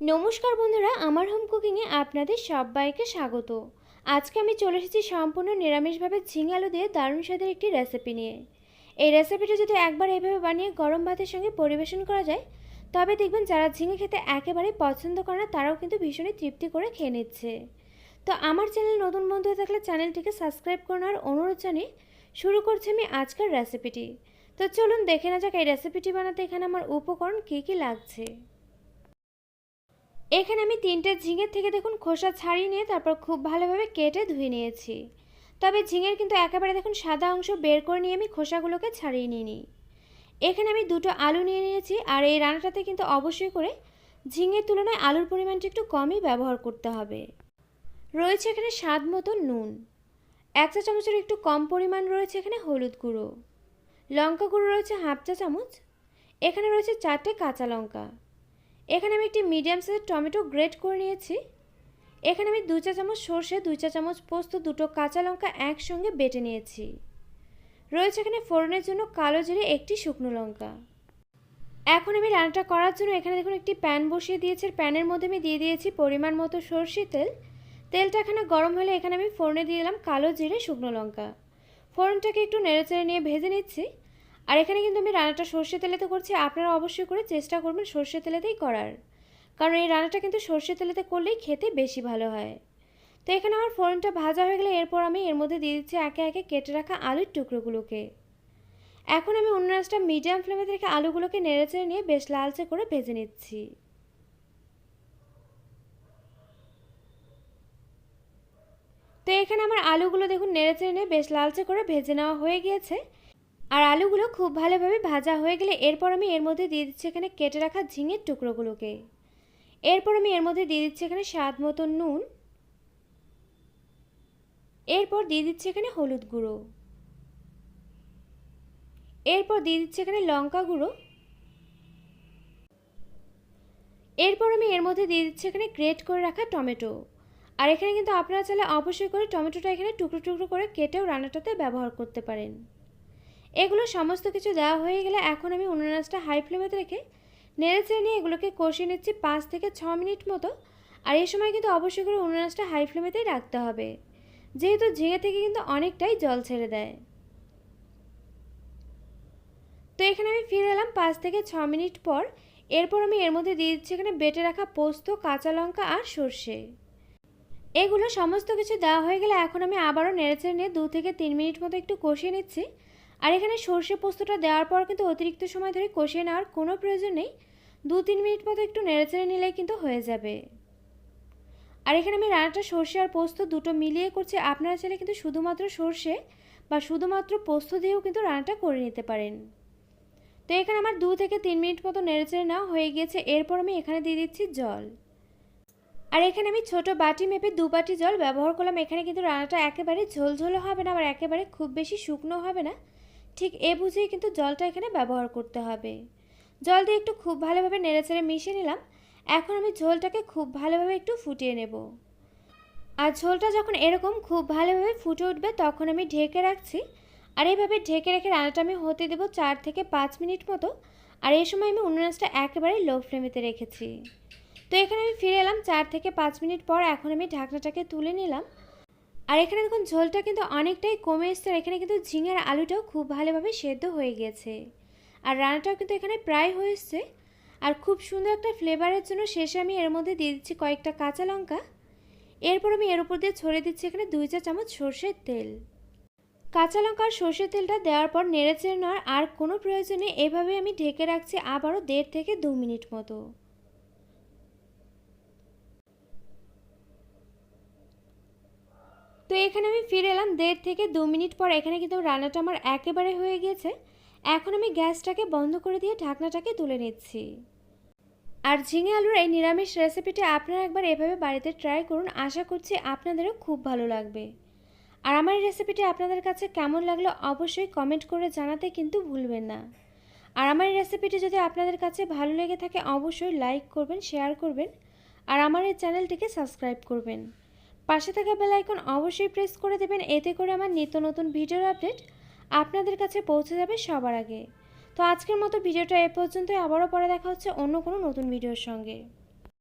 নমস্কার বন্ধুরা, আমার হোম কুকিংয়ে আপনাদের সবাইকে স্বাগত। আজকে আমি চলে এসেছি সম্পূর্ণ নিরামিষভাবে ঝিঙে আলু দিয়ে দারুণ স্বাদের একটি রেসিপি নিয়ে। এই রেসিপিটা যদি একবার এইভাবে বানিয়ে গরম ভাতের সঙ্গে পরিবেশন করা যায়, তবে দেখবেন যারা ঝিঙে খেতে একেবারে পছন্দ করে না, তারাও কিন্তু ভীষণই তৃপ্তি করে খেয়ে নিচ্ছে। তো আমার চ্যানেল নতুন বন্ধু হয়ে থাকলে চ্যানেলটিকে সাবস্ক্রাইব করে নেওয়ার অনুরোধ জানিয়ে শুরু করছি আমি আজকের রেসিপিটি তো চলুন দেখে না যাক, এই রেসিপিটি বানাতে এখানে আমার উপকরণ কী কী লাগছে। এখানে আমি তিনটে ঝিঙের থেকে দেখুন খোসা ছাড়িয়ে নিয়ে তারপর খুব ভালোভাবে কেটে ধুয়ে নিয়েছি। তবে ঝিঙের কিন্তু একেবারে দেখুন সাদা অংশ বের করে নিয়ে আমি খোসাগুলোকে ছাড়িয়ে নিয়ে নিই এখানে আমি দুটো আলু নিয়ে নিয়েছি আর এই রান্নাটাতে কিন্তু অবশ্যই করে ঝিঙের তুলনায় আলুর পরিমাণটা একটু কমই ব্যবহার করতে হবে। রয়েছে এখানে স্বাদ মতো নুন। এক চা চামচের একটু কম পরিমাণ রয়েছে এখানে হলুদ গুঁড়ো। লঙ্কা গুঁড়ো রয়েছে হাফ চা চামচ। এখানে রয়েছে চারটে কাঁচা লঙ্কা। এখানে আমি একটি মিডিয়াম সাইজের টমেটো গ্রেট করে নিয়েছি। এখানে আমি দু চা চামচ সর্ষে, দুই চা চামচ পোস্ত, দুটো কাঁচা লঙ্কা একসঙ্গে বেটে নিয়েছি। রয়েছে এখানে ফোড়নের জন্য কালো জিরে একটি শুকনো লঙ্কা। এখন আমি রান্নাটা করার জন্য এখানে দেখুন একটি প্যান বসিয়ে দিয়েছি। প্যানের মধ্যে আমি দিয়ে দিয়েছি পরিমাণ মতো সর্ষে তেল। তেলটা এখানে গরম হলে এখানে আমি ফোড়নে দিয়ে দিলাম কালো জিরে শুকনো লঙ্কা। ফোড়নটাকে একটু নেড়েচেড়ে নিয়ে ভেজে নিচ্ছি। আর এখানে কিন্তু আমি রান্নাটা সর্ষে তেলেতে করছি, আপনারা অবশ্যই করে চেষ্টা করবেন সর্ষে তেলেতেই করার। কারণ এই রান্নাটা কিন্তু সর্ষে তেলেতে করলেই খেতে বেশি ভালো হয়। তো এখানে আমার ফোড়নটা ভাজা হয়ে গেলে এরপর আমি এর মধ্যে দিয়ে দিচ্ছি একে একে কেটে রাখা আলুর টুকরোগুলোকে। এখন আমি অন্য রাসটা মিডিয়াম ফ্লেমে রেখে আলুগুলোকে নেড়েচেড়ে নিয়ে বেশ লালচে করে ভেজে নিচ্ছি। তো এখানে আমার আলুগুলো দেখুন নেড়েচেড়ে নিয়ে বেশ লালচে করে ভেজে নেওয়া হয়ে গিয়েছে। আর আলুগুলো খুব ভালোভাবে ভাজা হয়ে গেলে এরপর আমি এর মধ্যে দিয়ে দিচ্ছি এখানে কেটে রাখা ঝিঙের টুকরোগুলোকে। এরপর আমি এর মধ্যে দিয়ে দিচ্ছি এখানে স্বাদ মতো নুন। এরপর দিয়ে দিচ্ছি এখানে হলুদ গুঁড়ো। এরপর দিয়ে দিচ্ছি এখানে লঙ্কা গুঁড়ো। এরপর আমি এর মধ্যে দিয়ে দিচ্ছি এখানে গ্রেট করে রাখা টমেটো। আর এখানে কিন্তু আপনারা চাইলে অবশ্যই করে টমেটোটা এখানে টুকরো টুকরো করে কেটেও রান্নাটাতে ব্যবহার করতে পারেন। এগুলো সমস্ত কিছু দেওয়া হয়ে গেলে এখন আমি উনুনাসটা হাই ফ্লেমেতে রেখে নেড়ে চেড়ে নিয়ে এগুলোকে কষিয়ে নিচ্ছি পাঁচ থেকে ছ মিনিট মতো। আর এই সময় কিন্তু অবশ্যই করে উনুনাসটা হাই ফ্লেমেতেই রাখতে হবে। যেহেতু ঝিঙে থেকে কিন্তু অনেকটাই জল ছেড়ে দেয়। তো এখানে আমি ফিরে এলাম পাঁচ থেকে ছ মিনিট পর। এরপর আমি এর মধ্যে দিয়ে দিচ্ছি এখানে বেটে রাখা পোস্ত, কাঁচা লঙ্কা আর সর্ষে। এগুলো সমস্ত কিছু দেওয়া হয়ে গেলে এখন আমি আবারও নেড়েচেড়ে নিয়ে দু থেকে তিন মিনিট মতো একটু কষিয়ে নিচ্ছি। আর এখানে সর্ষে পোস্তটা দেওয়ার পর কিন্তু অতিরিক্ত সময় ধরে কষিয়ে নেওয়ার কোনো প্রয়োজন নেই। দু তিন মিনিট মতো একটু নেড়েচেড়ে নিলেই কিন্তু হয়ে যাবে। আর এখানে আমি রান্নাটা সর্ষে আর পোস্ত দুটো মিলিয়ে করছি। আপনারা চাইলে কিন্তু শুধুমাত্র সর্ষে বা শুধুমাত্র পোস্ত দিয়েও কিন্তু রান্নাটা করে নিতে পারেন। তো এখানে আমার দু থেকে তিন মিনিট মতো নেড়েচেড়ে নেওয়া হয়ে গিয়েছে। এরপর আমি এখানে দিয়ে দিচ্ছি জল। আর এখানে আমি ছোট বাটি মেপে দু বাটি জল ব্যবহার করলাম। এখানে কিন্তু রান্নাটা একেবারে ঝোলঝোলও হবে না, আবার একেবারে খুব বেশি শুকনো হবে না। ঠিক এ বুঝেই কিন্তু জলটা এখানে ব্যবহার করতে হবে। জল দিয়ে একটু খুব ভালোভাবে নেড়েচেড়ে মিশিয়ে নিলাম। এখন আমি ঝোলটাকে খুব ভালোভাবে একটু ফুটিয়ে নেব। আর ঝোলটা যখন এরকম খুব ভালোভাবে ফুটে উঠবে তখন আমি ঢেকে রাখছি। আর এইভাবে ঢেকে রেখে রান্নাটা আমি হতে দেবো চার থেকে পাঁচ মিনিট মতো। আর এই সময় আমি উনুনাসটা একেবারে লো ফ্লেমেতে রেখেছি। তো এখানে আমি ফিরে এলাম চার থেকে পাঁচ মিনিট পর। এখন আমি ঢাকনাটাকে তুলে নিলাম। আর এখানে দেখুন, ঝোলটা কিন্তু অনেকটাই কমে এসছে আর এখানে কিন্তু ঝিঙের আলুটাও খুব ভালোভাবে সেদ্ধ হয়ে গিয়েছে আর রান্নাটাও কিন্তু এখানে প্রায় হয়ে এসছে। আর খুব সুন্দর একটা ফ্লেভারের জন্য শেষে আমি এর মধ্যে দিয়ে দিচ্ছি কয়েকটা কাঁচা লঙ্কা। এরপর আমি এর উপর দিয়ে ছড়িয়ে দিচ্ছি এখানে দুই চা চামচ সর্ষের তেল। কাঁচা লঙ্কা আর সর্ষের তেলটা দেওয়ার পর নেড়ে চেড়ে নেওয়ার আর কোনো প্রয়োজনে এভাবে আমি ঢেকে রাখছি আবারও দেড় থেকে দু মিনিট মতো। তো এখানে আমি ফিরে এলাম দেড় থেকে দু মিনিট পর। এখানে কিন্তু রান্নাটা আমার একেবারে হয়ে গিয়েছে। এখন আমি গ্যাসটাকে বন্ধ করে দিয়ে ঢাকনাটাকে তুলে নিচ্ছি। আর ঝিঙে আলুর এই নিরামিষ রেসিপিটা আপনারা একবার এভাবে বাড়িতে ট্রাই করুন। আশা করছি আপনাদেরও খুব ভালো লাগবে। আর আমার রেসিপিটি আপনাদের কাছে কেমন লাগল অবশ্যই কমেন্ট করে জানাতে কিন্তু ভুলবেন না। আর আমার রেসিপিটি যদি আপনাদের কাছে ভালো লেগে থাকে, অবশ্যই লাইক করবেন, শেয়ার করবেন। আর আমার এই চ্যানেলটিকে সাবস্ক্রাইব করবেন। পাশে থাকা বেল আইকন অবশ্যই প্রেস করে দেবেন। এতে করে আমার নিত্য নতুন ভিডিওর আপডেট আপনাদের কাছে পৌঁছে যাবে সবার আগে। তো আজকের মতো ভিডিওটা এ পর্যন্তই। আবারও পরে দেখা হচ্ছে অন্য কোনো নতুন ভিডিওর সঙ্গে।